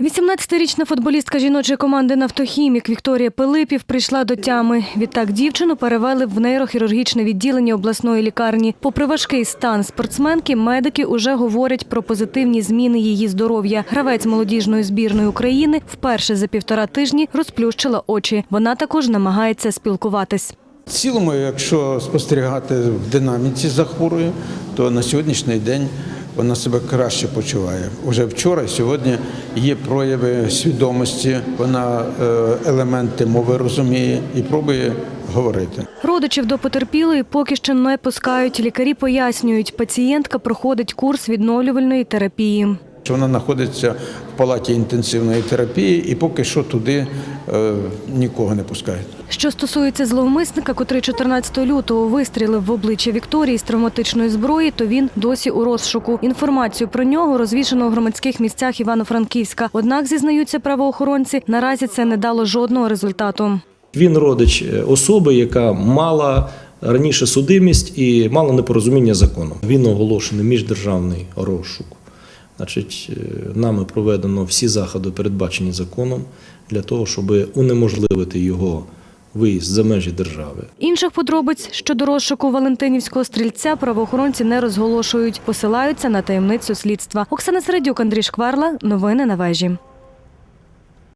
18-річна футболістка жіночої команди «Нафтохімік» Вікторія Пилипів прийшла до тями. Відтак дівчину перевели в нейрохірургічне відділення обласної лікарні. Попри важкий стан спортсменки, медики уже говорять про позитивні зміни її здоров'я. Гравець молодіжної збірної України вперше за півтора тижні розплющила очі. Вона також намагається спілкуватись. В цілому, якщо спостерігати в динаміці за хворою, то на сьогоднішній день вона себе краще почуває. Уже вчора сьогодні є прояви свідомості, вона е, елементи мови розуміє і пробує говорити. Родичів до потерпілої поки що не пускають. Лікарі пояснюють, пацієнтка проходить курс відновлювальної терапії. Що Вона знаходиться в палаті інтенсивної терапії і поки що туди е, нікого не пускають. Що стосується зловмисника, котрий 14 лютого вистрілив в обличчя Вікторії з травматичної зброї, то він досі у розшуку. Інформацію про нього розвішено у громадських місцях Івано-Франківська. Однак, зізнаються правоохоронці, наразі це не дало жодного результату. Він родич е, особи, яка мала раніше судимість і мала непорозуміння з законом. Він оголошений міждержавний розшук. Значить, е, нами проведено всі заходи, передбачені законом, для того, щоб унеможливити його виїзд за межі держави. Інших подробиць щодо розшуку Валентинівського стрільця правоохоронці не розголошують, посилаються на таємницю слідства. Оксана Середюк, Андрій Шкварла. Новини на вежі.